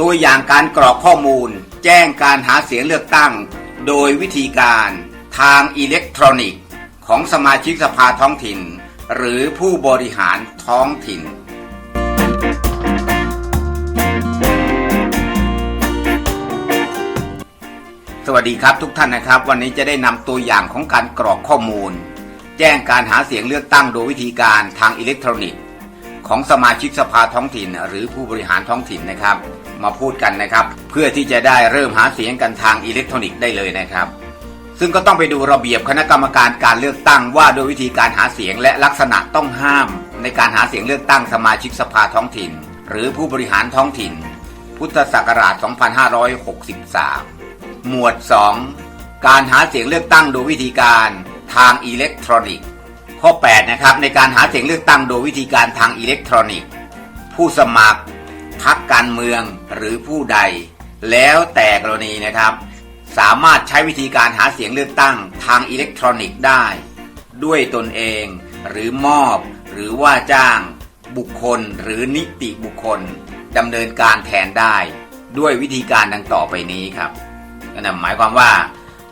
ตัวอย่างการกรอกข้อมูล แจ้งการหาเสียงเลือกตั้ง โดยวิธีการทางอิเล็กทรอนิกส์ ของสมาชิกสภาท้องถิ่น หรือผู้บริหารท้องถิ่น สวัสดีครับทุกท่านนะครับ วันนี้จะได้นำตัวอย่างของการกรอกข้อมูล แจ้งการหาเสียงเลือกตั้งโดยวิธีการทางอิเล็กทรอนิกส์ ของสมาชิกสภาท้องถิ่น หรือผู้บริหารท้องถิ่นนะครับ มาพูดกันนะครับ เพื่อที่จะได้เริ่มหาเสียงกันทางอิเล็กทรอนิกส์ได้เลยนะครับ ซึ่งก็ต้องไปดูระเบียบคณะกรรมการการเลือกตั้งว่าโดยวิธีการหาเสียงและลักษณะต้องห้าม ในการหาเสียงเลือกตั้งสมาชิกสภาท้องถิ่น หรือผู้บริหารท้องถิ่น พุทธศักราช 2563 หมวด 2 การหาเสียงเลือกตั้งโดยวิธีการทางอิเล็กทรอนิกส์ข้อ 8 นะครับ ในการหาเสียงเลือกตั้งโดยวิธีการทางอิเล็กทรอนิกส์ ผู้สมัคร พรรคการเมืองหรือผู้ใด แล้วแต่กรณีนะครับ สามารถใช้วิธีการหาเสียงเลือกตั้งทางอิเล็กทรอนิกส์ได้ ด้วยตนเองหรือมอบ หรือว่าจ้างบุคคลหรือนิติบุคคลดำเนินการแทนได้ ด้วยวิธีการดังต่อไปนี้ครับนั่นหมายความว่า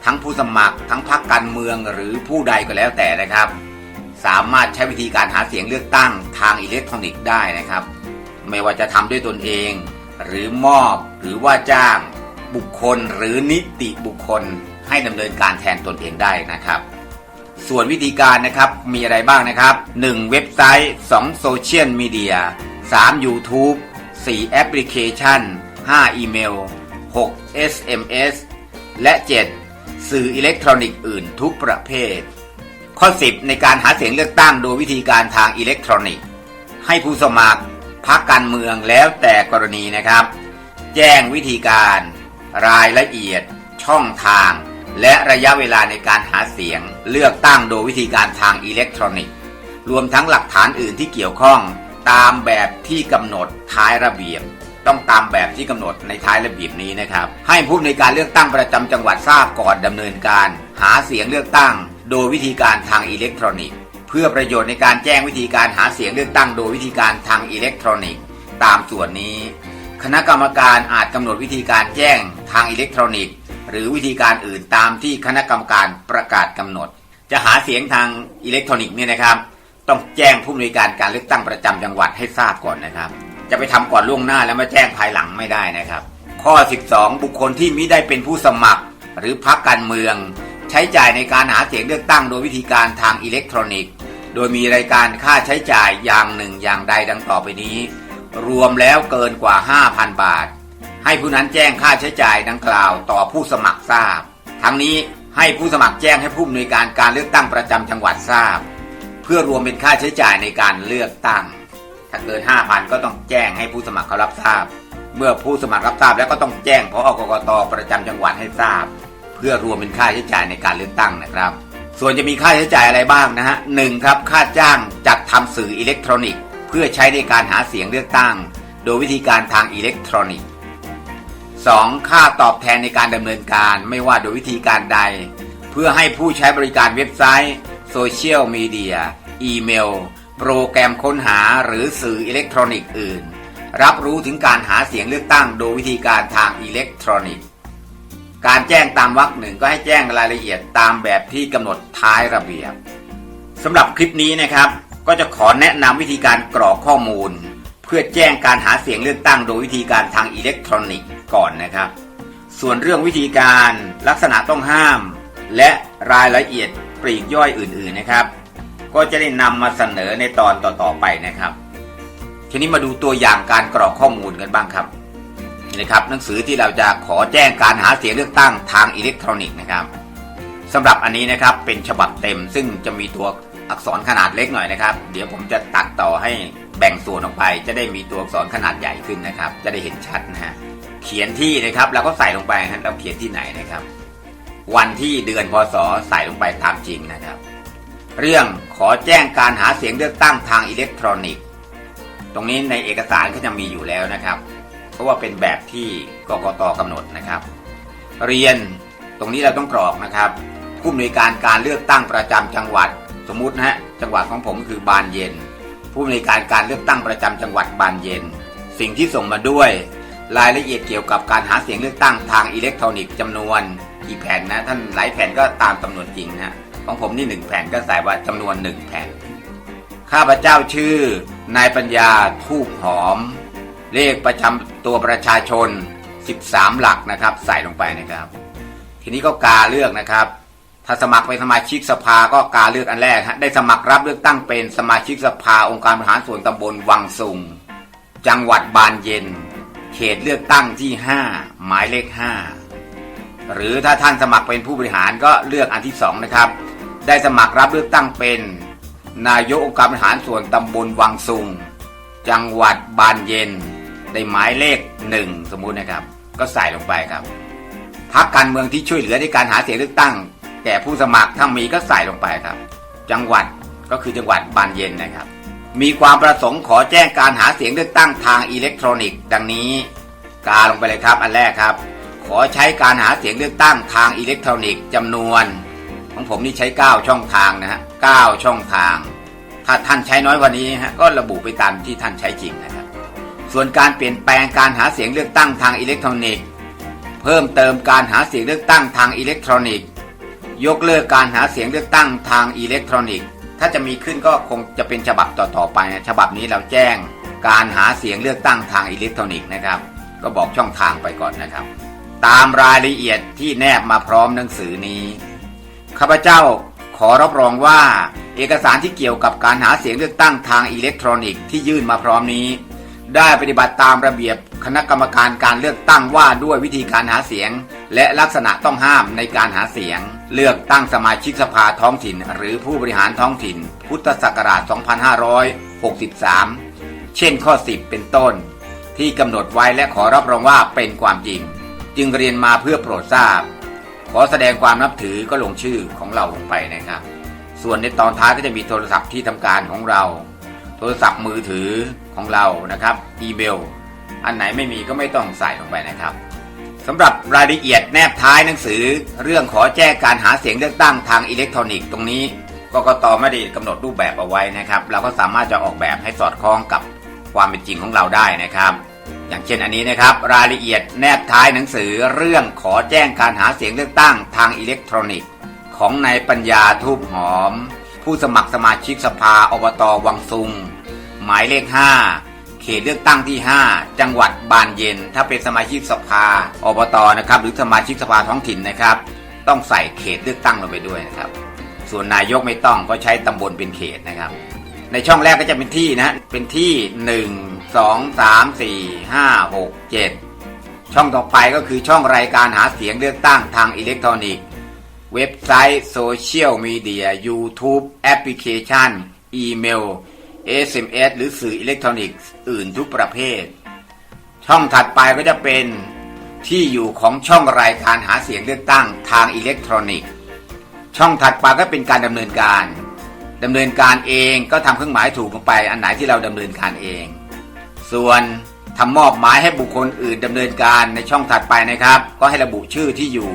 ทั้งผู้สมัครทั้งพรรคการเมืองหรือผู้ใดก็แล้วแต่นะครับ สามารถใช้วิธีการหาเสียงเลือกตั้งทางอิเล็กทรอนิกส์ได้นะครับ ไม่ว่าจะทำด้วยตนเอง หรือมอบหรือว่าจ้างบุคคลหรือนิติบุคคลให้ดำเนินการแทนตนเองได้นะครับ ส่วนวิธีการนะครับมีอะไรบ้างนะครับ 1. เว็บไซต์ 2. โซเชียลมีเดีย 3. YouTube 4. แอปพลิเคชัน 5. อีเมล 6. SMS และ 7. สื่ออิเล็กทรอนิกส์อื่นทุกประเภท ข้อ 10 ในการหาเสียงเลือกตั้งโดยวิธีการทางอิเล็กทรอนิกส์ ให้ผู้สมัคร พรรคการเมืองแล้วแต่กรณีนะครับ แจ้งวิธีการ รายละเอียด ช่องทาง และระยะเวลาในการหาเสียง เลือกตั้งโดยวิธีการทางอิเล็กทรอนิกส์ รวมทั้งหลักฐานอื่นที่เกี่ยวข้อง ตามแบบที่กำหนดท้ายระเบียบต้องตามแบบที่กำหนดในท้ายระเบียบนี้นะครับ ให้ผู้ในการเลือกตั้งประจำจังหวัดทราบก่อนดำเนินการ หาเสียงเลือกตั้ง โดยวิธีการทางอิเล็กทรอนิกส์ พื่อประโยชน์ในการแจ้งวิธีการหาเสียงเลือกตั้งโดยวิธีการทางอิเล็กทรอนิกส์ตามส่วนนี้ คณะกรรมการอาจกำหนดวิธีการแจ้งทางอิเล็กทรอนิกส์ หรือวิธีการอื่นตามที่คณะกรรมการประกาศกำหนด จะหาเสียงทางอิเล็กทรอนิกส์เนี่ยนะครับ ต้องแจ้งผู้อำนวยการการเลือกตั้งประจำจังหวัดให้ทราบก่อนนะครับ จะไปทำก่อนล่วงหน้าแล้วมาแจ้งภายหลังไม่ได้นะครับ ข้อ 12 บุคคลที่มิได้เป็นผู้สมัคร หรือพรรคการเมือง ใช้จ่ายในการหาเสียงเลือกตั้งโดยวิธีการทางอิเล็กทรอนิกส์ โดยมีรายการค่าใช้จ่ายอย่างหนึ่งอย่างใดดังต่อไปนี้ รวมแล้วเกินกว่า 5,000 บาท ให้ผู้นั้นแจ้งค่าใช้จ่ายดังกล่าวต่อผู้สมัครทราบ ทั้งนี้ให้ผู้สมัครแจ้งให้ผู้อำนวยการการเลือกตั้งประจำจังหวัดทราบ เพื่อรวมเป็นค่าใช้จ่ายในการเลือกตั้ง ถ้าเกิน 5,000 ก็ต้องแจ้งให้ผู้สมัครเขารับทราบ เมื่อผู้สมัครรับทราบแล้วก็ต้องแจ้งพอกกตประจำจังหวัดให้ทราบ เพื่อรวมเป็นค่าใช้จ่ายในการเลือกตั้งนะครับ ส่วนจะมีค่าใช้จ่ายอะไรบ้างนะฮะหนึ่งครับค่าจ้างจัดทำสื่ออิเล็กทรอนิกส์ เพื่อใช้ในการหาเสียงเลือกตั้ง โดยวิธีการทางอิเล็กทรอนิกส์ 2. ค่าตอบแทนในการดำเนินการไม่ว่าโดยวิธีการใด เพื่อให้ผู้ใช้บริการเว็บไซต์โซเชียลมีเดียอีเมล โปรแกรมค้นหาหรือสื่ออิเล็กทรอนิกส์อื่น รับรู้ถึงการหาเสียงเลือกตั้งโดยวิธีการทางอิเล็กทรอนิกส์ การแจ้งตามวรรคหนึ่งก็ให้แจ้งรายละเอียดตามแบบที่กำหนดท้ายระเบียบสำหรับคลิปนี้นะครับ ก็จะขอแนะนำวิธีการกรอกข้อมูล เพื่อแจ้งการหาเสียงเลือกตั้งโดยวิธีการทางอิเล็กทรอนิกส์ก่อนนะครับ ส่วนเรื่องวิธีการลักษณะต้องห้าม และรายละเอียดปลีกย่อยอื่นๆนะครับ ก็จะได้นำมาเสนอในตอนต่อๆไปนะครับ ทีนี้มาดูตัวอย่างการกรอกข้อมูลกันบ้างครับ นะครับหนังสือที่เราจะขอแจ้งการหาเสียงเลือกตั้งทางอิเล็กทรอนิกส์นะครับสำหรับอันนี้นะครับเป็นฉบับเต็ม ซึ่งจะมีตัวอักษรขนาดเล็กหน่อยนะครับ เดี๋ยวผมจะตัดต่อให้แบ่งส่วนออกไป จะได้มีตัวอักษรขนาดใหญ่ขึ้นนะครับ จะได้เห็นชัดนะฮะเขียนที่นะครับเราก็ใส่ลงไปฮะเราเขียนที่ไหนนะครับ วันที่เดือนพศใส่ลงไปตามจริงนะครับ เรื่องขอแจ้งการหาเสียงเลือกตั้งทางอิเล็กทรอนิกส์ ตรงนี้ในเอกสารก็จะมีอยู่แล้วนะครับ เพราะว่าเป็นแบบที่กกตกำหนดนะครับ เรียนตรงนี้เราต้องกรอกนะครับ ผู้อำนวยการการเลือกตั้งประจำจังหวัด สมมุตินะฮะจังหวัดของผมคือบานเย็น ผู้อำนวยการการเลือกตั้งประจำจังหวัดบานเย็น สิ่งที่ส่งมาด้วย รายละเอียดเกี่ยวกับการหาเสียงเลือกตั้งทางอิเล็กทรอนิกส์จำนวนกี่แผ่นนะท่านหลายแผ่นก็ตามจำนวนจริงนะของผมนี่หนึ่งแผ่นก็ใส่ว่าจำนวนหนึ่งแผ่นข้าพเจ้าชื่อนายปัญญาทูบหอม เลขประจำตัวประชาชน 13 หลักนะครับ ใส่ลงไปนะครับ ทีนี้ก็กาเลือกนะครับ ถ้าสมัครเป็นสมาชิกสภาก็กาเลือกอันแรกฮะได้สมัครรับเลือกตั้งเป็นสมาชิกสภาองค์การบริหารส่วนตำบลวังสุงจังหวัดบานเย็น เขตเลือกตั้งที่ 5 หมายเลข 5 หรือถ้าท่านสมัครเป็นผู้บริหารก็เลือกอันที่สองนะครับ ได้สมัครรับเลือกตั้งเป็น นายกองค์การบริหารส่วนตำบลวังสุงจังหวัดบานเย็น ได้หมายเลขหนึ่งสมมุตินะครับ ก็ใส่ลงไปครับพักการเมืองที่ช่วยเหลือในการหาเสียงเลือกตั้ง แก่ผู้สมัครถ้ามีก็ใส่ลงไปครับ จังหวัดก็คือจังหวัดบานเย็นนะครับ มีความประสงค์ขอแจ้งการหาเสียงเลือกตั้งทางอิเล็กทรอนิกส์ ดังนี้ กาลงไปเลยครับ อันแรกครับ ขอใช้การหาเสียงเลือกตั้งทางอิเล็กทรอนิกส์จำนวนของผมนี่ใช้ 9 ช่องทางนะฮะ9ช่องทาง ถ้าท่านใช้น้อยกว่านี้ฮะก็ระบุไปตามที่ท่านใช้จริงนะครับ ส่วนการเปลี่ยนแปลงการหาเสียงเลือกตั้งทางอิเล็กทรอนิกส์ เพิ่มเติมการหาเสียงเลือกตั้งทางอิเล็กทรอนิกส์ ยกเลิกการหาเสียงเลือกตั้งทางอิเล็กทรอนิกส์ ถ้าจะมีขึ้นก็คงจะเป็นฉบับต่อๆไปนะฉบับนี้เราแจ้งการหาเสียงเลือกตั้งทางอิเล็กทรอนิกส์นะครับ ก็บอกช่องทางไปก่อนนะครับ ตามรายละเอียดที่แนบมาพร้อมหนังสือนี้ข้าพเจ้าขอรับรองว่า เอกสารที่เกี่ยวกับการหาเสียงเลือกตั้งทางอิเล็กทรอนิกส์ที่ยื่นมาพร้อมนี้ ได้ปฏิบัติตามระเบียบคณะกรรมการการเลือกตั้งว่าด้วยวิธีการหาเสียง และลักษณะต้องห้ามในการหาเสียง เลือกตั้งสมาชิกสภาท้องถิ่น หรือผู้บริหารท้องถิ่น พุทธศักราช 2563 เช่นข้อ 10 เป็นต้น ที่กำหนดไว้และขอรับรองว่าเป็นความจริง จึงเรียนมาเพื่อโปรดทราบ ขอแสดงความนับถือก็ลงชื่อของเราลงไปนะครับ ส่วนในตอนท้ายก็จะมีโทรศัพท์ที่ทำการของเรา ทรศัพท์มือถือของเรานะครับ อีเมล อันไหนไม่มีก็ไม่ต้องใส่ลงไปนะครับสำหรับรายละเอียดแนบท้ายหนังสือ เรื่องขอแจ้งการหาเสียงเลือกตั้งทางอิเล็กทรอนิกส์ตรงนี้กกตไม่ได้กำหนดรูปแบบเอาไว้นะครับ เราก็สามารถจะออกแบบให้สอดคล้องกับความเป็นจริงของเราได้นะครับ อย่างเช่นอันนี้นะครับ รายละเอียดแนบท้ายหนังสือเรื่องขอแจ้งการหาเสียงเลือกตั้งทางอิเล็กทรอนิกส์ ของนายปัญญาทูบหอม ผู้สมัครสมาชิกสภาอบตวังซุง หมายเลข 5 เขตเลือกตั้งที่ 5 จังหวัดบานเย็น ถ้าเป็นสมาชิกสภาอบตนะครับ หรือสมาชิกสภาท้องถิ่นนะครับ ต้องใส่เขตเลือกตั้งลงไปด้วยนะครับ ส่วนนายกไม่ต้องก็ใช้ตำบลเป็นเขตนะครับ ในช่องแรกก็จะเป็นที่นะ เป็นที่ 1 2 3 4 5 6 7 ช่องต่อไปก็คือช่องรายการหาเสียงเลือกตั้งทางอิเล็กทรอนิกส์เว็บไซต์โซเชียลมีเดีย YouTube แอปพลิเคชัน อีเมล SMS หรือสื่ออิเล็กทรอนิกส์อื่นทุกประเภท ช่องถัดไปก็จะเป็นที่อยู่ของช่องรายการหาเสียงเลือกตั้งทางอิเล็กทรอนิกส์ ช่องถัดไปก็เป็นการดำเนินการ ดำเนินการเองก็ทำเครื่องหมายถูกลงไป อันไหนที่เราดำเนินการเอง ส่วนทำมอบหมายให้บุคคลอื่นดำเนินการในช่องถัดไปนะครับ ก็ให้ระบุชื่อที่อยู่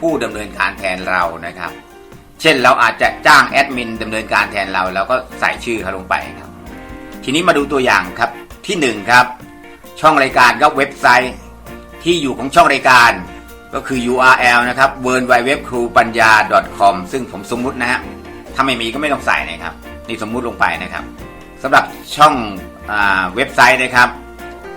ผู้ดำเนินการแทนเรานะครับ เช่นเราอาจจะจ้างแอดมินดำเนินการแทนเรา แล้วก็ใส่ชื่อเขาลงไปครับ ทีนี้มาดูตัวอย่างครับที่หนึ่งครับ ช่องรายการก็เว็บไซต์ที่อยู่ของช่องรายการ ก็คือ URL นะครับ w w w c r u p a n y a com ซึ่งผมสมมุตินะฮะถ้าไม่มีก็ไม่ต้องใส่นะครับ นี่สมมุติลงไปนะครับสำหรับช่องอเว็บไซต์นะครับ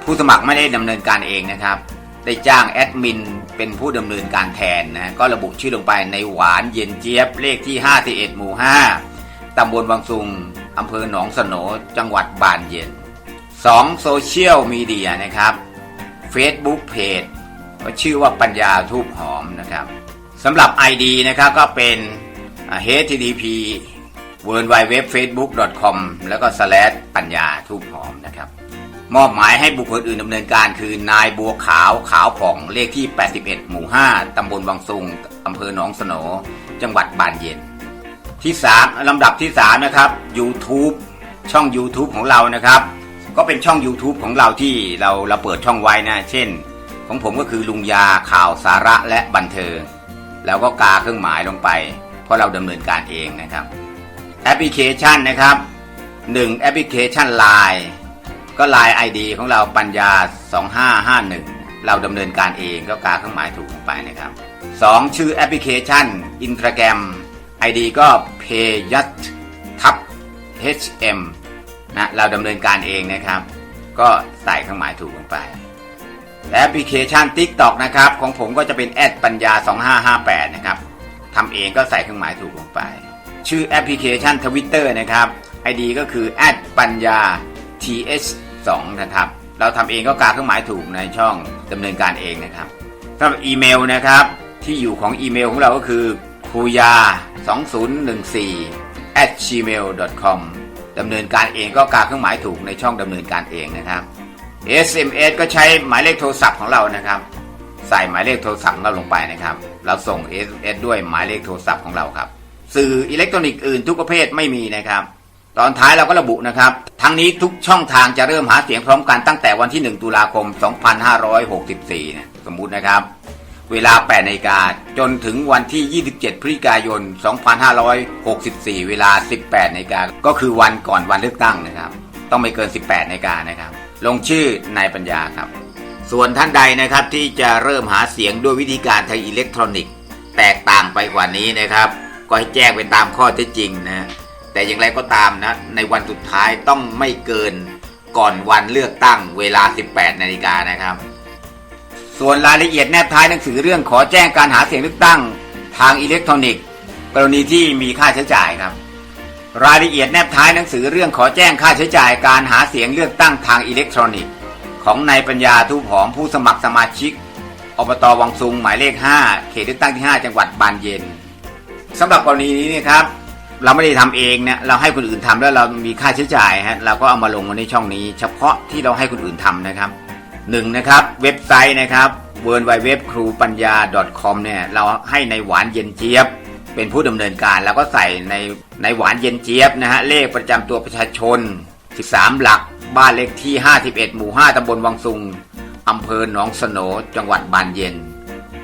ผู้สมัครไม่ได้ดำเนินการเองนะครับ ได้จ้างแอดมินเป็นผู้ดำเนินการแทนนะก็ระบุชื่อลงไปในหวานเย็นเจี๊ยบเลขที่ 51 หมู่ 5ตำบลบางซุง อำเภอหนองสนจังหวัดบานเย็น 2. โซเชียลมีเดียนะครับ Facebook Page ก็ชื่อว่าปัญญาทูบหอมนะครับสำหรับ ID นะครับก็เป็น http w w w facebook com แล้วก็ slash ปัญญาทูบหอมนะครับ มอบหมายให้บุคคลอื่นดำเนินการคือนายบัวขาวขาวผ่องเลขที่ 81 หมู่ 5ตำบลวังซุงอำเภอหนองสนจังหวัดบานเย็น ที่3ลำดับที่3นะครับ YouTube ช่อง YouTube ของเรานะครับ ก็เป็นช่อง YouTube ของเราที่เราเราเปิดช่องไว้นะ เช่น ของผมก็คือลุงยาข่าวสาระและบันเทิง แล้วก็กาเครื่องหมายลงไป เพราะเราดำเนินการเองนะครับแอปพลิเคชันนะครับ 1. แอปพลิเคชัน Line ก็ Line ID ของเราปัญญา 2551 เราดำเนินการเองก็กาเครื่องหมายถูกลงไปนะครับ 2. ชื่อแอปพลิเคชัน Instagram ID ก็ p a y a t ทับ hm นะเราดำเนินการเองนะครับ ก็ใส่เครื่องหมายถูกลงไปแอปพลิเคชัน TikTok นะครับ ของผมก็จะเป็นแอดปัญญา 2558 นะครับทำเองก็ใส่เครื่องหมายถูกลงไป ชื่อแอปพลิเคชัน Twitter นะครับ ID ก็คือแอดปัญญา th 2นะครับ เราทำเองก็กาเครื่องหมายถูกในช่องดำเนินการเองนะครับสำหรับอีเมลนะครับ ที่อยู่ของอีเมลของเราก็คือ ครูยา2014 at gmail com ดำเนินการเองก็กาเครื่องหมายถูกในช่องดำเนินการเองนะครับ SMS ก็ใช้หมายเลขโทรศัพท์ของเรานะครับ ใส่หมายเลขโทรศัพท์ของเราลงไปนะครับ เราส่ง SMS ด้วยหมายเลขโทรศัพท์ของเราครับ สื่ออิเล็กทรอนิกส์อื่นทุกประเภทไม่มีนะครับ ตอนท้ายเราก็ระบุนะครับ ทั้งนี้ทุกช่องทางจะเริ่มหาเสียงพร้อมกันตั้งแต่วันที่ 1 ตุลาคม 2564นะสมมุตินะครับ เวลา8นาฬิกาจนถึงวันที่ 27 พฤศจิกายน 2564 เวลา 18นาฬิกาก็คือวันก่อนวันเลือกตั้งนะครับ ต้องไม่เกิน 18นาฬิกานะครับ ลงชื่อนายปัญญาครับ ส่วนท่านใดนะครับที่จะเริ่มหาเสียงด้วยวิธีการทางอิเล็กทรอนิกส์แตกต่างไปกว่านี้นะครับ ก็ให้แจ้งเป็นตามข้อเท็จจริงนะ แต่อย่างไรก็ตามนะ ในวันสุดท้ายต้องไม่เกินก่อนวันเลือกตั้งเวลา 18นาฬิกานะครับ ส่วนรายละเอียดแนบท้ายหนังสือเรื่องขอแจ้งการหาเสียงเลือกตั้งทางอิเล็กทรอนิกส์กรณีที่มีค่าใช้จ่ายครับ รายละเอียดแนบท้ายหนังสือเรื่องขอแจ้งค่าใช้จ่ายการหาเสียงเลือกตั้งทางอิเล็กทรอนิกส์ของนายปัญญาทุผอมผู้สมัครสมาชิกอบตวังซุงหมายเลข 5 เขตเลือกตั้งที่ 5 จังหวัดบานเย็นสำหรับกรณีนี้นะครับเราไม่ได้ทำเองเนี่ยเราให้คนอื่นทำแล้วเรามีค่าใช้จ่ายฮะเราก็เอามาลงในช่องนี้ เฉพาะที่เราให้คนอื่นทำนะครับ หนึ่งนะครับเว็บไซต์นะครับ w w w c r u p a n y a com เนี่ยเราให้ในหวานเย็นเจี๊ยบ เป็นผู้ดำเนินการ แล้วก็ใส่ในในหวานเย็นเจี๊ยบนะฮะเลขประจำตัวประชาชน 13 หลัก บ้านเลขที่ 51 หมู่ 5ตำบลวังซุงอำเภอหนองสนจังหวัดบานเย็น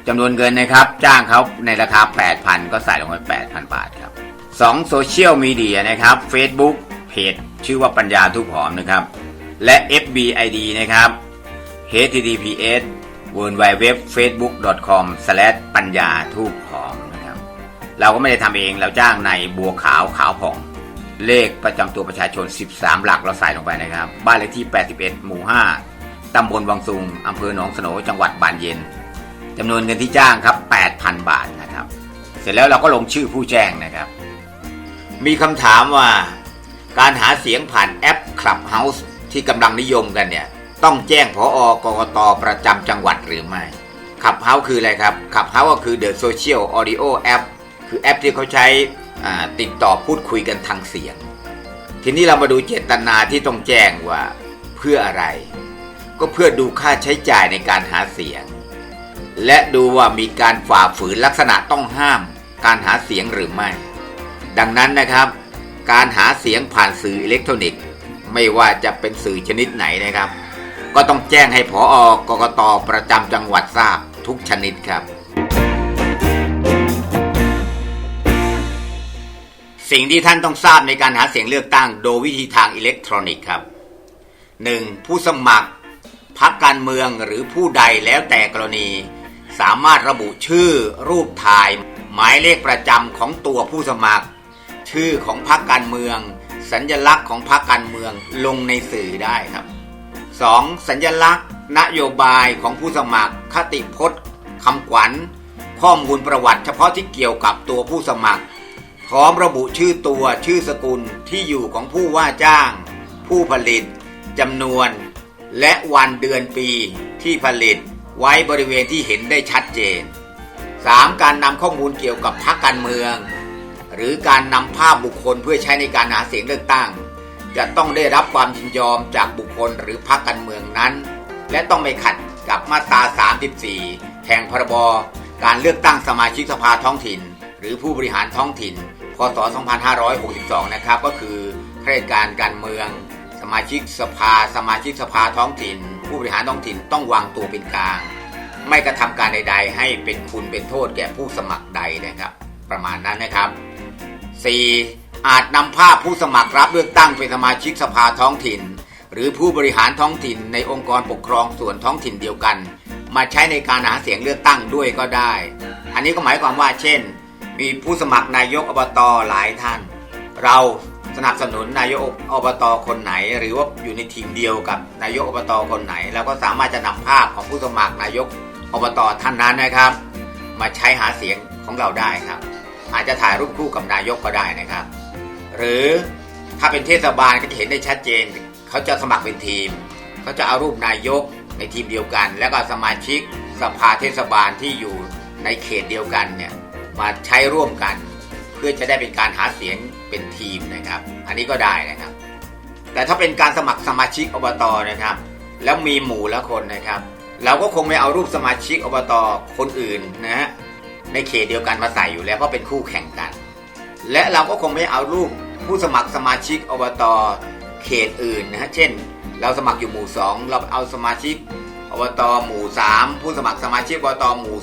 จำนวนเงินนะครับ จ้างเขาในราคา 8,000 ก็ใส่ลงไป 8,000 บาทครับ 2. โซเชียลมีเดียนะครับ Facebook เพจชื่อว่าปัญญาทุกหอมนะครับ และ FBID นะครับ https w w w facebook com ปัญญาทูบหอมนะครับ เราก็ไม่ได้ทำเองเราจ้างในบัวขาวขาวผ่อง เลขประจำตัวประชาชน 13 หลักเราใส่ลงไปนะครับ บ้านเลขที่ 81 หมู่ 5ตำบลวังซุงอำเภอหนองสนจังหวัดบานเย็นจำนวนเงินที่จ้างครับ 8,000 บาทนะครับ เสร็จแล้วเราก็ลงชื่อผู้แจ้งนะครับ มีคำถามว่าการหาเสียงผ่านแอป Clubhouse ที่กำลังนิยมกันเนี่ย ต้องแจ้งพออกกตประจำจังหวัดหรือไม่ Clubhouse คืออะไรครับ Clubhouse ก็คือ The Social Audio App คือแอปที่เขาใช้ติดต่อพูดคุยกันทางเสียง ทีนี้เรามาดูเจตนาที่ต้องแจ้งว่าเพื่ออะไร ก็เพื่อดูค่าใช้จ่ายในการหาเสียง และดูว่ามีการฝ่าฝืนลักษณะต้องห้ามการหาเสียงหรือไม่ ดังนั้นนะครับ การหาเสียงผ่านสื่ออิเล็กทรอนิกส์ ไม่ว่าจะเป็นสื่อชนิดไหนนะครับ ก็ต้องแจ้งให้ผออกกตประจำจังหวัดทราบทุกชนิดครับ สิ่งที่ท่านต้องทราบในการหาเสียงเลือกตั้ง โดยวิธีทางอิเล็กทรอนิกส์ครับ 1. ผู้สมัครพักการเมืองหรือผู้ใดแล้วแต่กรณี สามารถระบุชื่อรูปถ่าย หมายเลขประจำของตัวผู้สมัคร ชื่อของพรรคการเมือง สัญลักษณ์ของพรรคการเมืองลงในสื่อได้ครับ 2. สัญลักษณ์ นโยบายของผู้สมัคร คติพจน์คำขวัญ ข้อมูลประวัติเฉพาะที่เกี่ยวกับตัวผู้สมัคร พร้อมระบุชื่อตัวชื่อสกุลที่อยู่ของผู้ว่าจ้าง ผู้ผลิตจำนวน และวันเดือนปีที่ผลิตไว้บริเวณที่เห็นได้ชัดเจน 3. การนำข้อมูลเกี่ยวกับพรรคการเมือง หรือการนำภาพบุคคลเพื่อใช้ในการหาเสียงเลือกตั้ง จะต้องได้รับความยินยอมจากบุคคลหรือพรรคการเมืองนั้น และต้องไม่ขัดกับมาตรา 34 แห่งพรบการเลือกตั้งสมาชิกสภาท้องถิ่น หรือผู้บริหารท้องถิ่น พศ 2562 นะครับก็คือข้าราชการการเมือง สมาชิกสภา สมาชิกสภาท้องถิ่น ผู้บริหารท้องถิ่นต้องวางตัวเป็นกลาง ไม่กระทำการใด ๆ ให้เป็นคุณเป็นโทษแก่ผู้สมัครใดนะครับ ประมาณนั้นนะครับ 4. อาจนำภาพผู้สมัครรับเลือกตั้งเป็นสมาชิกสภาท้องถิ่น หรือผู้บริหารท้องถิ่นในองค์กรปกครองส่วนท้องถิ่นเดียวกัน มาใช้ในการหาเสียงเลือกตั้งด้วยก็ได้ อันนี้ก็หมายความว่าเช่น มีผู้สมัครนายกอบตหลายท่าน เราสนับสนุนนายกอบตคนไหน หรือว่าอยู่ในทีมเดียวกับนายกอบตคนไหนเราก็สามารถจะนำภาพของผู้สมัครนายกอบตท่านนั้นนะครับ มาใช้หาเสียงของเราได้ครับ อาจจะถ่ายรูปคู่กับนายกก็ได้นะครับ หรือถ้าเป็นเทศบาลก็จะเห็นได้ชัดเจน เขาจะสมัครเป็นทีม เขาจะเอารูปนายกในทีมเดียวกัน แล้วก็สมาชิกสภาเทศบาลที่อยู่ในเขตเดียวกันเนี่ยมาใช้ร่วมกัน เพื่อจะได้เป็นการหาเสียงเป็นทีมนะครับ อันนี้ก็ได้นะครับ แต่ถ้าเป็นการสมัครสมาชิกอบตนะครับ แล้วมีหมู่ละคนนะครับ เราก็คงไม่เอารูปสมาชิกอบตคนอื่นนะฮะในเขตเดียวกันมาใส่อยู่แล้วเพราะเป็นคู่แข่งกัน และเราก็คงไม่เอารูป ผู้สมัครสมาชิกอบตเขตอื่นนะฮะเช่น เราสมัครอยู่หมู่ 2 เราเอาสมาชิกอบตหมู่ 3 ผู้สมัครสมาชิกอบตหมู่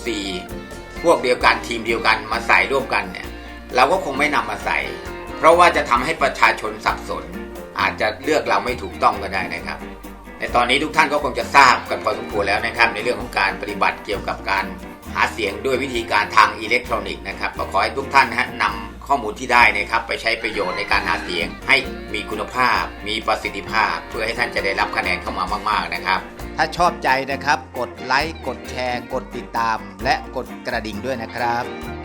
4 พวกเดียวกันทีมเดียวกันมาใส่ร่วมกันเนี่ยเราก็คงไม่นำมาใส่ เพราะว่าจะทำให้ประชาชนสับสน อาจจะเลือกเราไม่ถูกต้องก็ได้นะครับ ในตอนนี้ทุกท่านก็คงจะทราบกันพอสมควรแล้วนะครับ ในเรื่องของการปฏิบัติเกี่ยวกับการหาเสียงด้วยวิธีการทางอิเล็กทรอนิกส์นะครับก็ขอให้ทุกท่านนะฮะนำ ข้อมูลที่ได้นะครับไปใช้ประโยชน์ในการหาเสียง ให้มีคุณภาพ มีประสิทธิภาพ เพื่อให้ท่านจะได้รับคะแนนเข้ามามาก ๆนะครับ ถ้าชอบใจนะครับ กดไลค์กดแชร์ กดติดตาม และกดกระดิ่งด้วยนะครับ